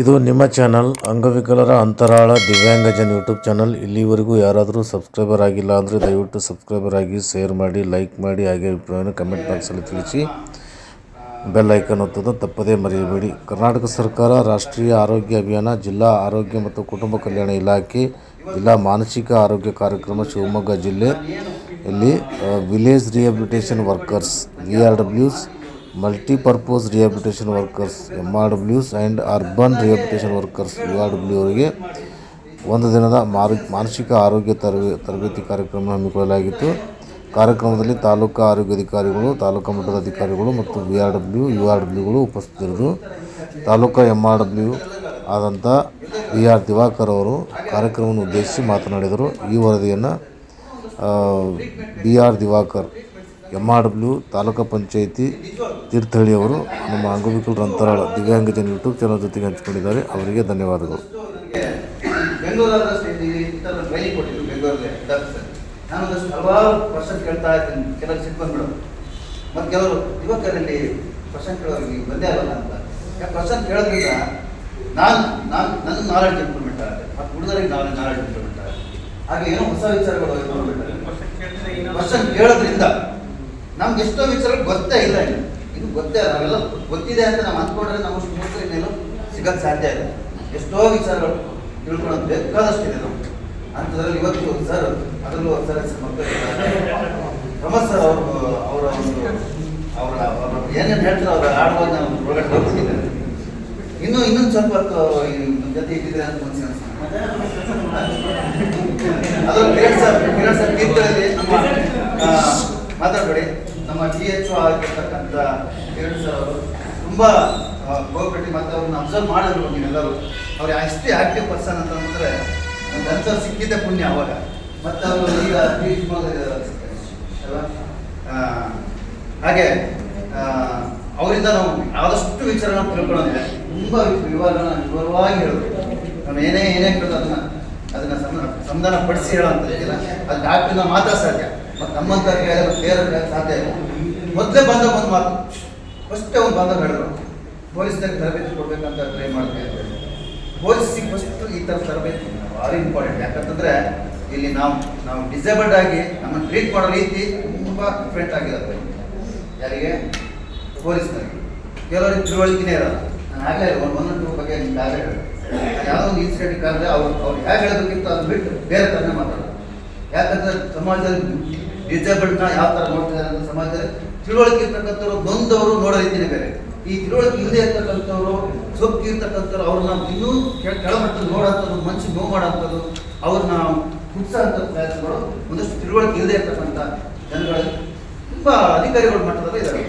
ಇದು ನಿಮ್ಮ ಚಾನಲ್ ಅಂಗವಿಕಲರ ಅಂತರಾಳ ದಿವ್ಯಾಂಗಜನ್ ಯೂಟ್ಯೂಬ್ ಚಾನಲ್. ಇಲ್ಲಿವರೆಗೂ ಯಾರಾದರೂ ಸಬ್ಸ್ಕ್ರೈಬರ್ ಆಗಿಲ್ಲ ಅಂದರೆ ದಯವಿಟ್ಟು ಸಬ್ಸ್ಕ್ರೈಬರ್ ಆಗಿ ಶೇರ್ ಮಾಡಿ, ಲೈಕ್ ಮಾಡಿ, ಹಾಗೆ ಅಭಿಪ್ರಾಯವನ್ನು ಕಮೆಂಟ್ ಬಾಕ್ಸಲ್ಲಿ ತಿಳಿಸಿ. ಬೆಲ್ ಐಕನ್ ಒತ್ತೋದು ತಪ್ಪದೇ ಮರೆಯಬೇಡಿ. ಕರ್ನಾಟಕ ಸರ್ಕಾರ ರಾಷ್ಟ್ರೀಯ ಆರೋಗ್ಯ ಅಭಿಯಾನ, ಜಿಲ್ಲಾ ಆರೋಗ್ಯ ಮತ್ತು ಕುಟುಂಬ ಕಲ್ಯಾಣ ಇಲಾಖೆ, ಜಿಲ್ಲಾ ಮಾನಸಿಕ ಆರೋಗ್ಯ ಕಾರ್ಯಕ್ರಮ, ಶಿವಮೊಗ್ಗ ಜಿಲ್ಲೆ, ಇಲ್ಲಿ village rehabilitation workers we are ಡಬ್ಲ್ಯೂಸ್ multipurpose rehabilitation workers M R ಡಬ್ಲ್ಯೂಸ್ and urban rehabilitation workers you are W ಅವರಿಗೆ ಒಂದು ದಿನದ ಮಾರು, ಮಾನಸಿಕ ಆರೋಗ್ಯ ತರಬೇ ತರಬೇತಿ ಕಾರ್ಯಕ್ರಮ ಹಮ್ಮಿಕೊಳ್ಳಲಾಗಿತ್ತು. ಕಾರ್ಯಕ್ರಮದಲ್ಲಿ ತಾಲೂಕು ಆರೋಗ್ಯಾಧಿಕಾರಿಗಳು ತಾಲೂಕು ಮಟ್ಟದ ಅಧಿಕಾರಿಗಳು ಮತ್ತು V R W U R ಡಬ್ಲ್ಯೂಗಳು ಉಪಸ್ಥಿತರಿದ್ದರು. ತಾಲೂಕು ಎಂ ಆರ್ ಡಬ್ಲ್ಯೂ ಆದಂಥ ವಿ ಆರ್ ದಿವಾಕರ್ ಅವರು ಕಾರ್ಯಕ್ರಮವನ್ನು ಉದ್ದೇಶಿಸಿ ಮಾತನಾಡಿದರು. ಈ ವರದಿಯನ್ನು B R Diwakar M R W taluk panchayat Thirthahalli ಅವರು ನಮ್ಮ ಅಂಗವಿಕಲರ ಅಂತರಾಳ ದಿವ್ಯಾಂಗಜನ ಯೂಟ್ಯೂಬ್ ಚಾನಲ್ ಜೊತೆಗೆ ಹಂಚಿಕೊಂಡಿದ್ದಾರೆ. ಅವರಿಗೆ ಧನ್ಯವಾದಗಳು. ನಾನು ಹಲವಾರು ಕ್ವಶನ್ ಕೇಳ್ತಾ ಇದ್ದೀನಿ. ಮತ್ತು ಕೆಲವರು ಯುವಕರಲ್ಲಿ ಕೇಳೋರಿಗೆ ಬಂದೇ ಆಗಲ್ಲ ಅಂತ. ಕೇಳೋದ್ರಿಂದ ನಾನು ನಾನು, ನನ್ನ ನಾಲೆಡ್ಜ್ ಇಂಪ್ರೂವ್ಮೆಂಟ್ ಆಗುತ್ತೆ. ಮತ್ತು ಹುಡುಗರಿಗೆ ನಾಲೆಡ್ಜ್ ಇಂಪ್ರೂವ್ಮೆಂಟ್ ಆಗುತ್ತೆ. ಹಾಗೆ ಏನೋ ಹೊಸ ವಿಚಾರಗಳು ಇಂಪ್ರೂವ್ಮೆಂಟ್ ಕೇಳೋದ್ರಿಂದ ನಮ್ಗೆ ಎಷ್ಟೋ ವಿಚಾರ ಗೊತ್ತೇ ಇಲ್ಲ ಇನ್ನು. ಇನ್ನು ಗೊತ್ತೇ ನಾವೆಲ್ಲ ಗೊತ್ತಿದೆ ಅಂತ ನಾವು ಅಂದ್ಕೊಂಡ್ರೆ ನಾವು ಸ್ಮೂತ್ ಇನ್ನೇನು ಸಿಗಕ್ಕೆ ಸಾಧ್ಯ ಇಲ್ಲ. ಎಷ್ಟೋ ವಿಚಾರಗಳು ತಿಳ್ಕೊಳ್ಳೋದು ಬೇಕಾದಷ್ಟಿದೆ ನಾವು ಅಂಥದ್ರಲ್ಲಿ ಇವತ್ತು ಸರ್ ಅದರಲ್ಲೂ ಸರ್ ಪ್ರಮೋದ್ ಸರ್ ಅವರು ಅವರ ಒಂದು ಅವರ ಏನೇನು ಹೇಳ್ತಾರೆ ಅವರ ಆಡುವಾಗ ನಾವು ಒಳಗಡೆ ಹೋಗ್ಬಿಟ್ಟಿದ್ದಾರೆ ಇನ್ನು ಇನ್ನೊಂದು ಸ್ವಲ್ಪ ಹೊತ್ತು ಜೊತೆ ಇದ್ದಿದೆ ಅಂತ ಮನಸ್ಸಿನ ಅದು ಕಿರಣ್ ಸರ್ ಕಿರಣ್ ಸರ್ ಆ, ಮಾತಾಡಬೇಡಿ. ನಮ್ಮ ಜಿ ಎಚ್ ಒ ಆಗಿರ್ತಕ್ಕಂಥ ಕಿರಣ್ ಸರ್ ಅವರು ತುಂಬ ಗೋಪಟ್ಟಿ ಮತ್ತು ಅವ್ರನ್ನ ಅಬ್ಸರ್ವ್ ಮಾಡಿದ್ರು ನೀವೆಲ್ಲರೂ. ಅವ್ರು ಅಷ್ಟೇ ಆಕ್ಟಿವ್ ಪರ್ಸನ್ ಅಂತಂದ್ರೆ ಅನ್ಸರ್ ಸಿಕ್ಕಿದ್ದೆ ಪುಣ್ಯ ಅವಾಗ. ಮತ್ತು ಅವರು ಈಗ ಅಲ್ವಾ? ಹಾಗೆ ಅವರಿಂದ ನಾವು ಆದಷ್ಟು ವಿಚಾರನ ತಿಳ್ಕೊಳ್ಳೋದಿಲ್ಲ. ತುಂಬ ವಿವರನ ವಿವರವಾಗಿ ಹೇಳೋದು ನಾನು ಏನೇ ಏನೇ ಕೇಳೋದು ಅದನ್ನ ಅದನ್ನ ಸಂಧಾನ ಪಡಿಸಿ ಹೇಳೋಂಥದ್ದಿಲ್ಲ ಅದು ಡಾಕ್ಟ್ರಿಂದ ಮಾತ್ರ ಸಾಧ್ಯ. ಮತ್ತು ನಮ್ಮಂಥವ್ರಿಗೆ ಅದನ್ನು ಬೇರೆ ಸಾಧ್ಯ ಇಲ್ಲ. ಮೊದಲೇ ಬಂದ ಒಂದು ಮಾತು. ಫಸ್ಟೇ ಒಂದು ಬಂದ ಹೇಳಿದ್ರು ಪೊಲೀಸ್ನಾಗ ತರಬೇತಿ ಕೊಡ್ಬೇಕಂತ ಟ್ರೈ ಮಾಡ್ತಾ ಇದ್ದೇವೆ ಪೊಲೀಸಿಗೆ ಫಸ್ಟ್ ಈ ಥರ ತರಬೇತಿ ಭಾರಿ ಇಂಪಾರ್ಟೆಂಟ್ ಯಾಕಂತಂದ್ರೆ ಇಲ್ಲಿ ನಾವು ನಾವು ಡಿಸೇಬಲ್ಡ್ ಆಗಿ ನಮ್ಮನ್ನು ಟ್ರೀಟ್ ಮಾಡೋ ರೀತಿ ತುಂಬ ಡಿಫ್ರೆಂಟ್ ಆಗಿರುತ್ತೆ. ಯಾರಿಗೆ? ಪೊಲೀಸ್ನಲ್ಲಿ. ಕೆಲವರಿಗೆ ತಿಳುವಳಿಕೆನೇ ಇರಲ್ಲ. ನಾನು ಆಗಲೇ ಒಂದು ಒನ್ ಟೂ ಬಗ್ಗೆ ನಿಮ್ಗೆ ಆಗಲೇ ಹೇಳಿ ಯಾವುದೋ ಒಂದು ಇನ್ಸಿಡೆಂಟ್ ಕಾದ್ರೆ ಅವ್ರು ಅವ್ರು ಹೇಗೆ ಹೇಳೋದಕ್ಕಿಂತ ಅದು ಬಿಟ್ಟು ಬೇರೆ ಥರನೇ ಮಾತಾಡೋದು. ಯಾಕಂದ್ರೆ ಸಮಾಜದಲ್ಲಿ ಡಿಸೇಬಲ್ಡ್ನ ಯಾವ ಥರ ನೋಡ್ತಿದ್ದಾರೆ ಅಂತ ಸಮಾಜದಲ್ಲಿ ತಿಳುವಳಿಕೆ ಇರ್ತಕ್ಕಂಥವ್ರು, ಬಂದವರು ನೋಡೋ ರೀತಿನೇ ಬೇರೆ. ಈ ತಿಳುವಳಿಕೆ ಇಲ್ಲದೆ ಇರ್ತಕ್ಕಂಥವ್ರು ಸೊಪ್ಪು ಇರ್ತಕ್ಕಂಥವ್ರು, ಅವ್ರನ್ನ ಇನ್ನೂ ಕೆಳ ಕೆಳಮಟ್ಟದಲ್ಲಿ ನೋಡೋಂಥದ್ದು ಮನಸ್ಸಿಗೆ ನೋವು ಮಾಡೋಂಥದ್ದು, ಅವ್ರನ್ನ ಹುಟ್ಟಿಸೋಂಥ ಪ್ರಯತ್ನಗಳು ಒಂದಷ್ಟು ತಿಳುವಳಿಕೆ ಇಲ್ಲದೆ ಇರ್ತಕ್ಕಂಥ ಜನಗಳಲ್ಲಿ ತುಂಬ ಅಧಿಕಾರಿಗಳು ಮಟ್ಟದಲ್ಲಿ ಇದ್ದಾರೆ.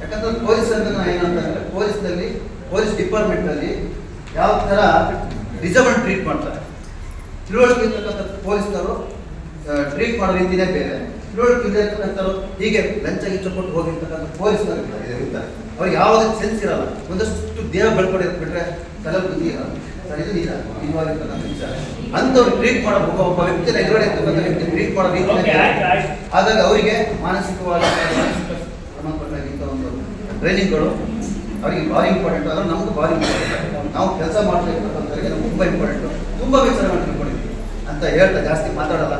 ಯಾಕಂದ್ರೆ ಪೊಲೀಸ್ ನಾನು ಏನಂತಂದ್ರೆ ಪೊಲೀಸ್ನಲ್ಲಿ, ಪೊಲೀಸ್ ಡಿಪಾರ್ಟ್ಮೆಂಟಲ್ಲಿ ಯಾವ ಥರ ಡಿಸಬಲ್ ಟ್ರೀಟ್ ಮಾಡ್ತಾರೆ. ತಿಳುವಳಿಕೆ ಇರ್ತಕ್ಕಂಥ ಪೊಲೀಸ್ನವರು ಟ್ರೀಟ್ ಮಾಡೋ ರೀತಿನೇ ಬೇರೆ. ಇರ್ತಕ್ಕಂಥವ್ರು ಹೀಗೆ ಲಂಚ ಗಿಂಚ ಕೊಟ್ಟು ಹೋಗಿರ್ತಕ್ಕಂಥ ಇರ್ತಾರೆ ಅವ್ರಿಗೆ ಯಾವುದೇ ಸೆನ್ಸ್ ಇರಲ್ಲ. ಒಂದಷ್ಟು ದೇಹ ಬೆಳ್ಕೊಂಡು ಬಿಟ್ರೆ ತಲೆ ಬುದ್ಧಿ ಇರಲ್ಲ. ಸರ್ ಇದು ನಿಜವಾಗಿರ್ತಕ್ಕಂಥ ವಿಚಾರ. ಅಂಥವ್ರು ಟ್ರೀಟ್ ಮಾಡಬೇಕು ಒಬ್ಬ ವ್ಯಕ್ತಿ ಎದುರುಗಡೆ ಇರ್ತಕ್ಕಂಥ ವ್ಯಕ್ತಿ ಟ್ರೀಟ್ ಮಾಡಬೇಕು ರೀತಿ ಹಾಗಾಗಿ ಅವರಿಗೆ ಮಾನಸಿಕವಾಗಿ ಮಾನಸಿಕ ಒಂದು ಟ್ರೈನಿಂಗ್ಗಳು ಅವರಿಗೆ ಭಾರಿ ಇಂಪಾರ್ಟೆಂಟ್ ಆದರೆ ನಮ್ಗೆ ಭಾರಿ ಇಂಪಾರ್ಟೆಂಟ್ ನಾವು ಕೆಲಸ ಮಾಡ್ತಿರ್ತಕ್ಕಂಥವ್ರಿಗೆ ನಮ್ಗೆ ತುಂಬ ಇಂಪಾರ್ಟೆಂಟು ತುಂಬ ವಿಚಾರ ತಿಳ್ಕೊಂಡಿದ್ವಿ ಅಂತ ಹೇಳ್ತಾ ಜಾಸ್ತಿ ಮಾತಾಡಲ್ಲ.